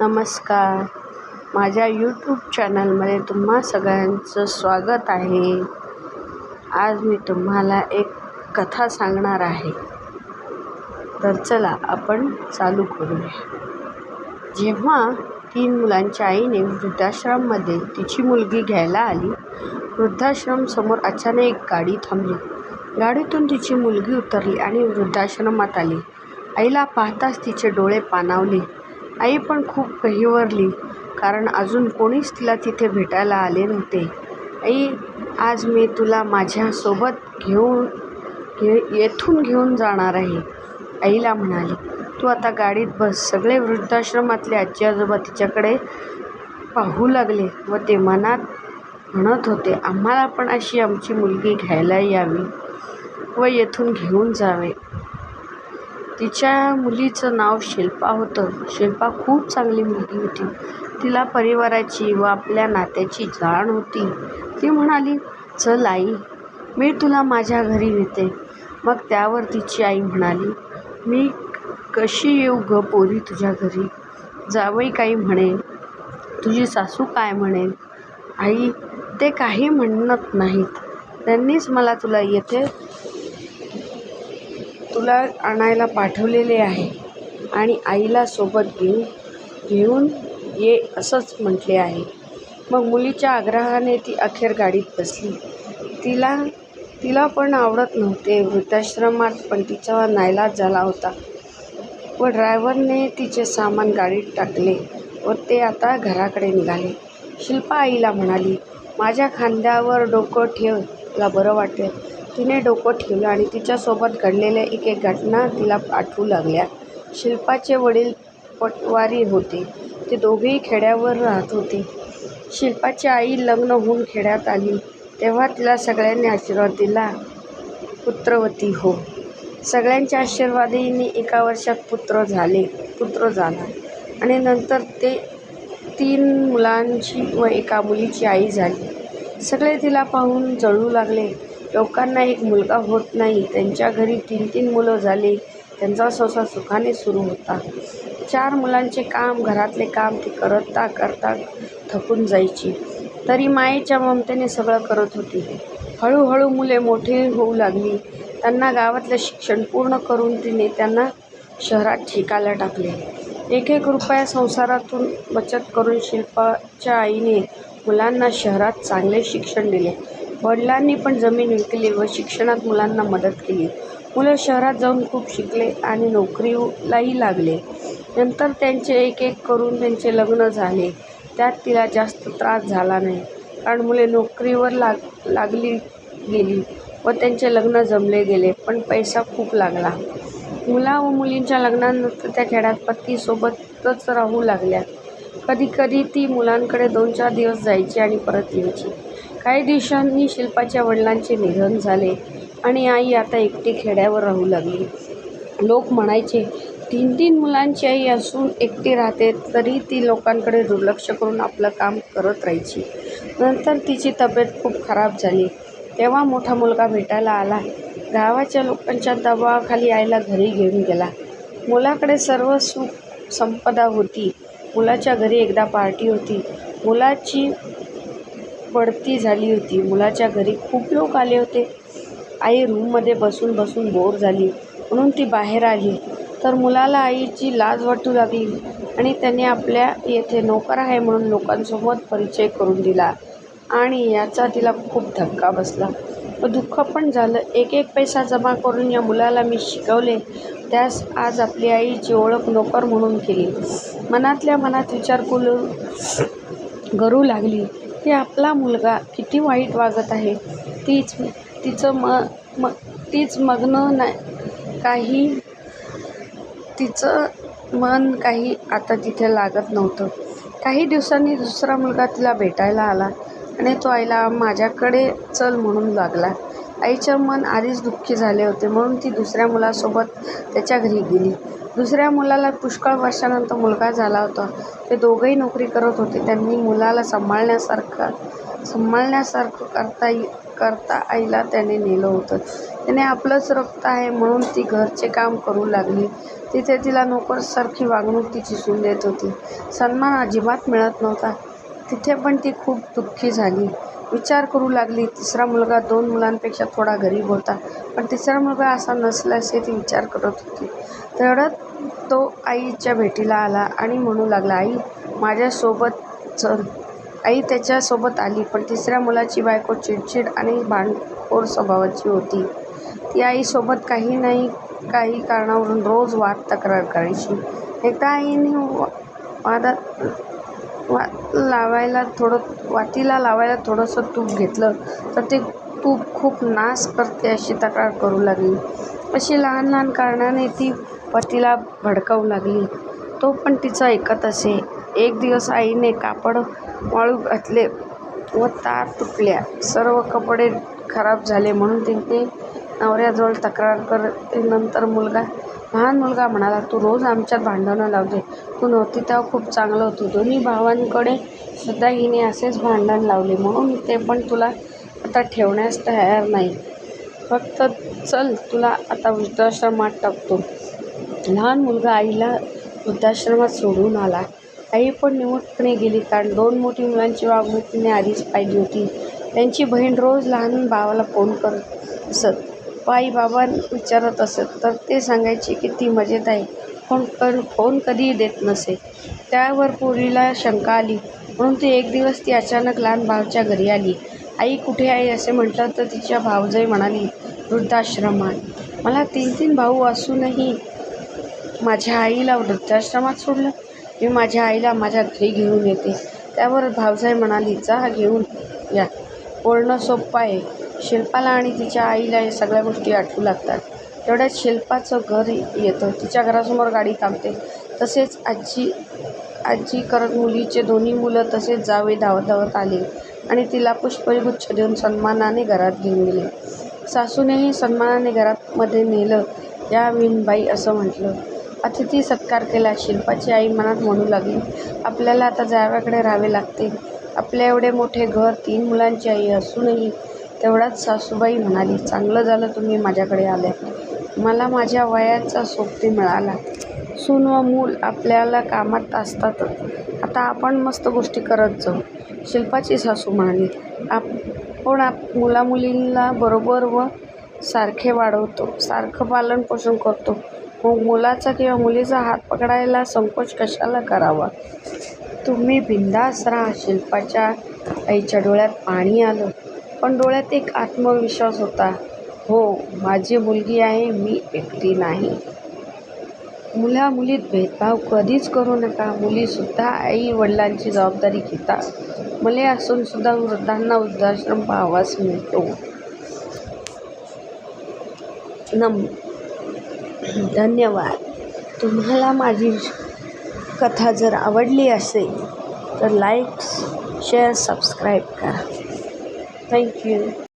नमस्कार. माझ्या यूट्यूब चॅनलमध्ये तुम्हा सगळ्यांचं स्वागत आहे. आज मी तुम्हाला एक कथा सांगणार आहे. तर चला आपण चालू करूया. जेव्हा तीन मुलांच्या आईने वृद्धाश्रममध्ये तिची मुलगी घ्यायला आली वृद्धाश्रमसमोर अचानक एक गाडी थांबली. गाडीतून तिची मुलगी उतरली आणि वृद्धाश्रमात आली. आईला पाहताच तिचे डोळे पाणावले. आई पण खूप गहिवरली कारण अजून कोणीच तिला तिथे भेटायला आले नव्हते. आई आज मी तुला माझ्यासोबत घेऊन घे येथून घेऊन जाणार आहे आईला म्हणाली. तू आता गाडीत बस सगळे वृद्धाश्रमातले आजी आजोबा तिच्याकडे पाहू लागले व ते मनात म्हणत होते आम्हाला पण अशी आमची मुलगी घ्यायला यावी व येथून घेऊन जावे. तिच्या मुलीचं नाव शिल्पा होतं. शिल्पा खूप चांगली मुलगी होती. तिला परिवाराची व आपल्या नात्याची जाण होती. ती म्हणाली चल आई मी तुला माझ्या घरी नेते. मग त्यावर तिची आई म्हणाली मी कशी येऊ ग पोरी तुझ्या घरी? जावई काही म्हणेल तुझी सासू काय म्हणेल? आई ते काही म्हणत नाहीत. त्यांनीच मला तुला येथे तुला आणायला पाठवलेले आहे आणि आईला सोबत घेऊन घेऊन ये असंच म्हटले आहे. मग मुलीच्या आग्रहाने ती अखेर गाडीत बसली. तिला तिला पण आवडत नव्हते वृद्धाश्रमात पण तिचा नाईलाज झाला होता. व ड्रायव्हरने तिचे सामान गाडीत टाकले व ते आता घराकडे निघाले. शिल्पा आईला म्हणाली माझ्या खांद्यावर डोकं ठेव तुला बरं वाटेल. तिने डोकं ठेवलं आणि तिच्यासोबत घडलेल्या एक एक घटना तिला आठवू लागल्या. शिल्पाचे वडील पटवारी होते. ते दोघेही खेड्यावर राहत होते. शिल्पाची आई लग्न होऊन खेड्यात आली. तेव्हा तिला सगळ्यांनी आशीर्वाद दिला. पुत्रवती हो. सगळ्यांच्या आशीर्वादीने एका वर्षात पुत्र झाले पुत्र झाला आणि नंतर ते तीन मुलांची व एका मुलीची आई झाली. सगळे तिला पाहून जळू लागले. लोकांना एक मुलगा होत नाही. त्यांच्या घरी तीन तीन मुलं झाली. त्यांचा संसार सुखाने सुरू होता. चार मुलांचे काम घरातले काम ती करता करता थकून जायची. तरी मायेच्या ममतेने सगळं करत होती. हळूहळू मुले मोठी होऊ लागली. त्यांना गावातलं शिक्षण पूर्ण करून तिने त्यांना शहरात ठिकायला टाकले. एक एक रुपया संसारातून बचत करून शिल्पाच्या आईने मुलांना शहरात चांगले शिक्षण दिले. वडिलांनी पण जमीन विकली व शिक्षणात मुलांना मदत केली. मुलं शहरात जाऊन खूप शिकले आणि नोकरीलाही लागले. नंतर त्यांचे एक एक करून त्यांचे लग्न झाले. त्यात तिला जास्त त्रास झाला नाही. कारण मुले नोकरीवर लाग लागली गेली व त्यांचे लग्न जमले गेले पण पैसा खूप लागला. मुला व मुलींच्या लग्नानंतर त्या खेड्यात पतीसोबतच राहू लागल्या. कधी कधी ती मुलांकडे दोन चार दिवस जायची आणि परत यायची. काही दिवसांनी शिल्पाच्या वडिलांचे निधन झाले आणि आई आता एकटी खेड्यावर राहू लागली. लोक म्हणायचे तीन तीन मुलांची आई असून एकटी राहते तरी ती लोकांकडे दुर्लक्ष करून आपलं काम करत राहायची. नंतर तिची तब्येत खूप खराब झाली. तेव्हा मोठा मुलगा भेटायला आला. गावाच्या लोकांच्या दबावाखाली आईला घरी घेऊन गेला. मुलाकडे सर्व सुख संपदा होती. मुलाच्या घरी एकदा पार्टी होती. मुलाची पडती झाली होती. मुलाच्या घरी खूप लोक आले होते. आई रूममध्ये बसून बसून बोर झाली. म्हणून ती बाहेर आली. तर मुलाला आईची लाज वाटू लागली आणि त्याने आपल्या येथे नोकर आहे म्हणून लोकांसोबत परिचय करून दिला आणि याचा तिला खूप धक्का बसला. व दुःख पण झालं. एक एक पैसा जमा करून या मुलाला मी शिकवले. त्यास आज आपली आईची ओळख नोकर म्हणून केली. मनातल्या मनात विचार करू करू लागली. की आपला मुलगा किती वाईट वागत आहे तीच तिचं म म तीच मग्न नाही काही तिचं मन काही आता तिथे लागत नव्हतं. काही दिवसांनी दुसरा मुलगा तिला भेटायला आला आणि तो आईला माझ्याकडे चल म्हणून लागला. आईचं मन आधीच दुःखी झाले होते. म्हणून ती दुसऱ्या मुलासोबत त्याच्या घरी गेली. दुसऱ्या मुलाला पुष्कळ वर्षानंतर मुलगा झाला होता. ते दोघंही नोकरी करत होते. त्यांनी मुलाला सांभाळण्यासारखं सांभाळण्यासारखं करता करता आईला त्याने नेलं होतं. त्याने आपलंच रक्त आहे म्हणून ती घरचे काम करू लागली. तिथे तिला नोकरसारखी वागणूक तिची सून देत होती. सन्मान अजिबात मिळत नव्हता. तिथे पण ती खूप दुःखी झाली. विचार करू लागली तिसरा मुलगा दोन मुलांपेक्षा थोडा गरीब होता. पण तिसरा मुलगा असा नसल्याचे ती विचार करत होती. तेवढ्यात तो आईच्या भेटीला आला आणि म्हणू लागला आई माझ्यासोबत चल. आई त्याच्यासोबत आली पण तिसऱ्या मुलाची बायको चिडचिड आणि भांडखोर स्वभावाची होती. ती आईसोबत काही नाही काही कारणावरून रोज वाद तक्रार करायची. एकदा आईने वादात वा लावायला थोडं वातीला लावायला थोडंसं तूप घेतलं तर ते तूप खूप नाश करते अशी तक्रार करू लागली. अशी लहान लहान कारणाने ती पतीला भडकावू लागली. तो पण तिचं ऐकत असे. एक दिवस आईने कापड वाळू घातले व तार तुटल्या. सर्व कपडे खराब झाले म्हणून तिने नवऱ्याजवळ तक्रार करते नंतर मुलगा लहान मुलगा म्हणाला तू रोज आमच्यात भांडणं लावते. तू नव्हती तेव्हा खूप चांगलं होतं. दोन्ही भावांकडे सुद्धा हिने असेच भांडण लावले. म्हणून ते पण तुला आता ठेवण्यास तयार नाही. फक्त चल तुला आता वृद्धाश्रमात टाकतो. लहान मुलगा आईला वृद्धाश्रमात सोडून आला. आई पण निमूटपणे गेली कारण दोन मोठी मुलांची वागणूक तिने आधीच पाहिली होती. त्यांची बहीण रोज लहान भावाला फोन करत असत. व बाबा विचारत असत तर ते सांगायचे की ती मजेत आहे पण पण फोन कधीही देत नसे. त्यावर पोरीला शंका आली म्हणून ती एक दिवस ती अचानक लहान भावाच्या घरी आली. आई कुठे आहे? असे म्हटलं तर तिच्या भावजाई म्हणाली वृद्धाश्रमात. मला तीन तीन भाऊ असूनही माझ्या आईला वृद्धाश्रमात सोडलं. मी माझ्या आईला माझ्या घरी घेऊन येते. त्यावर भावजाई म्हणाली जा घेऊन या. बोलणं सोपं आहे. शिल्पाला आणि तिच्या आईला या सगळ्या गोष्टी आठवू लागतात. तेवढ्यात शिल्पाचं घर येतं. तिच्या घरासमोर गाडी थांबते. तसेच आजी आजी करत मुलीचे दोन्ही मुलं तसेच जावे धावत धावत आले आणि तिला पुष्पगुच्छ देऊन सन्मानाने घरात घेऊन गेले. सासूनेही सन्मानाने घरामध्ये नेलं. या विणबाई असं म्हटलं. अतिथी सत्कार केला. शिल्पाची आई मनात म्हणू लागली आपल्याला आता जाव्याकडे राहावे लागते. आपल्या एवढे मोठे घर तीन मुलांची आई असूनही तेवढ्याच सासूबाई म्हणाली चांगलं झालं तुम्ही माझ्याकडे आल्या. मला माझ्या वयाचा सोबती मिळाला. सून व मूल आपल्याला कामात असतातच आता आपण मस्त गोष्टी करत जाऊ. शिल्पाची सासू म्हणाली आपण आप मुलामुलींना बरोबर व सारखे वाढवतो. सारखं पालन पोषण करतो. मग मुलाचा किंवा मुलीचा हात पकडायला संकोच कशाला करावा? तुम्ही बिंदास राहा. शिल्पाच्या आईच्या डोळ्यात पाणी आलं. पण डोळ्यात एक आत्मविश्वास होता. हो माझी मुलगी आहे मी एकटी नाही. मुला मुलीत भेदभाव कधीच करू नका. मुलीसुद्धा आई वडिलांची जबाबदारी घेतात. मुले असूनसुद्धा वृद्धांना वृद्धाश्रम पाहावाच मिळतो. नम धन्यवाद. तुम्हाला माझी कथा जर आवडली असेल तर लाईक्स शेअर सबस्क्राईब करा. Thank you.